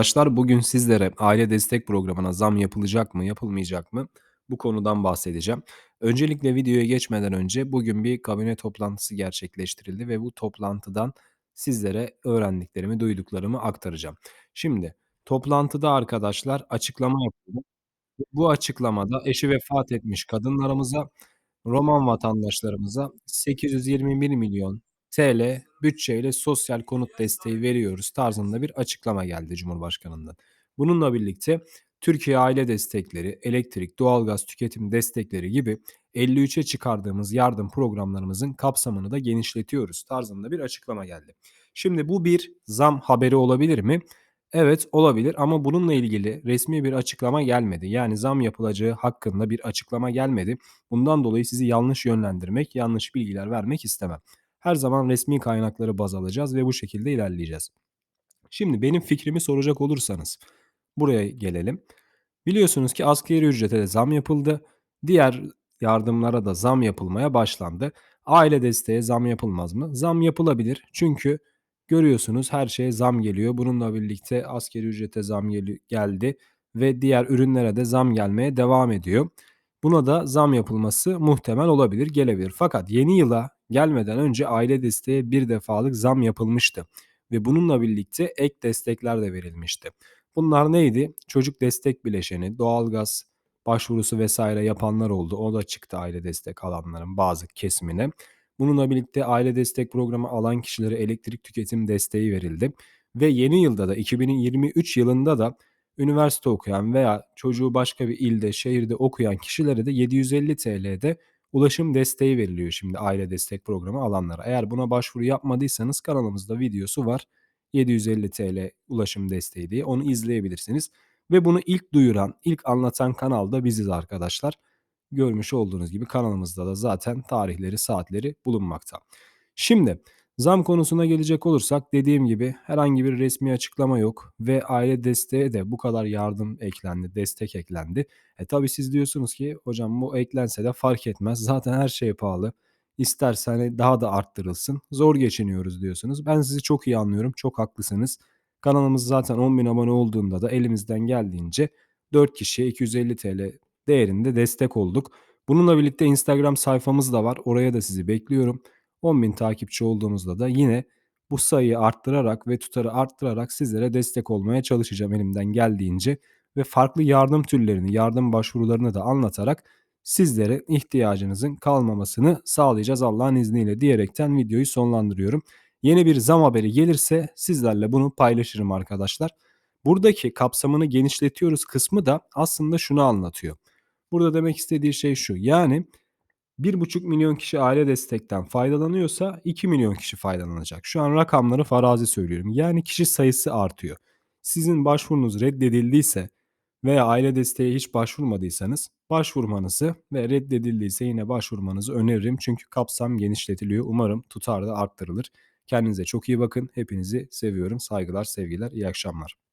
Arkadaşlar bugün sizlere aile destek programına zam yapılacak mı, yapılmayacak mı? Bu konudan bahsedeceğim. Öncelikle videoya geçmeden önce bugün bir kabine toplantısı gerçekleştirildi ve bu toplantıdan sizlere öğrendiklerimi, duyduklarımı aktaracağım. Şimdi toplantıda arkadaşlar açıklama yapıldı. Bu açıklamada eşi vefat etmiş kadınlarımıza, Roman vatandaşlarımıza 821 milyon TL bütçeyle sosyal konut desteği veriyoruz tarzında bir açıklama geldi Cumhurbaşkanı'ndan. Bununla birlikte Türkiye aile destekleri, elektrik, doğalgaz tüketim destekleri gibi 53'e çıkardığımız yardım programlarımızın kapsamını da genişletiyoruz tarzında bir açıklama geldi. Şimdi bu bir zam haberi olabilir mi? Evet olabilir ama bununla ilgili resmi bir açıklama gelmedi. Yani zam yapılacağı hakkında bir açıklama gelmedi. Bundan dolayı sizi yanlış yönlendirmek, yanlış bilgiler vermek istemem. Her zaman resmi kaynakları baz alacağız ve bu şekilde ilerleyeceğiz. Şimdi benim fikrimi soracak olursanız buraya gelelim. Biliyorsunuz ki asgari ücrete de zam yapıldı. Diğer yardımlara da zam yapılmaya başlandı. Aile desteğe zam yapılmaz mı? Zam yapılabilir. Çünkü görüyorsunuz her şeye zam geliyor. Bununla birlikte asgari ücrete zam geldi ve diğer ürünlere de zam gelmeye devam ediyor. Buna da zam yapılması muhtemel olabilir, gelebilir. Fakat yeni yıla gelmeden önce aile desteğe bir defalık zam yapılmıştı ve bununla birlikte ek destekler de verilmişti. Bunlar neydi? Çocuk destek bileşeni, doğalgaz başvurusu vesaire yapanlar oldu. O da çıktı aile destek alanların bazı kesimine. Bununla birlikte aile destek programı alan kişilere elektrik tüketim desteği verildi. Ve yeni yılda da 2023 yılında da üniversite okuyan veya çocuğu başka bir ilde, şehirde okuyan kişilere de 750 TL'de ulaşım desteği veriliyor şimdi aile destek programı alanlara. Eğer buna başvuru yapmadıysanız kanalımızda videosu var. 750 TL ulaşım desteği diye onu izleyebilirsiniz. Ve bunu ilk duyuran, ilk anlatan kanal da biziz arkadaşlar. Görmüş olduğunuz gibi kanalımızda da zaten tarihleri, saatleri bulunmakta. Şimdi zam konusuna gelecek olursak dediğim gibi herhangi bir resmi açıklama yok ve aile desteğe de bu kadar yardım eklendi, destek eklendi. E tabi siz diyorsunuz ki hocam bu eklense de fark etmez. Zaten her şey pahalı. İsterse hani daha da arttırılsın. Zor geçiniyoruz diyorsunuz. Ben sizi çok iyi anlıyorum. Çok haklısınız. Kanalımız zaten 10.000 abone olduğunda da elimizden geldiğince 4 kişiye 250 TL değerinde destek olduk. Bununla birlikte Instagram sayfamız da var. Oraya da sizi bekliyorum. 10.000 takipçi olduğumuzda da yine bu sayıyı arttırarak ve tutarı arttırarak sizlere destek olmaya çalışacağım elimden geldiğince ve farklı yardım türlerini, yardım başvurularını da anlatarak sizlere ihtiyacınızın kalmamasını sağlayacağız Allah'ın izniyle diyerekten videoyu sonlandırıyorum. Yeni bir zam haberi gelirse sizlerle bunu paylaşırım arkadaşlar. Buradaki kapsamını genişletiyoruz kısmı da aslında şunu anlatıyor. Burada demek istediği şey şu. Yani 1,5 milyon kişi aile destekten faydalanıyorsa 2 milyon kişi faydalanacak. Şu an rakamları farazi söylüyorum. Yani kişi sayısı artıyor. Sizin başvurunuz reddedildiyse veya aile desteğe hiç başvurmadıysanız başvurmanızı ve reddedildiyse yine başvurmanızı öneririm. Çünkü kapsam genişletiliyor. Umarım tutar da arttırılır. Kendinize çok iyi bakın. Hepinizi seviyorum. Saygılar, sevgiler, iyi akşamlar.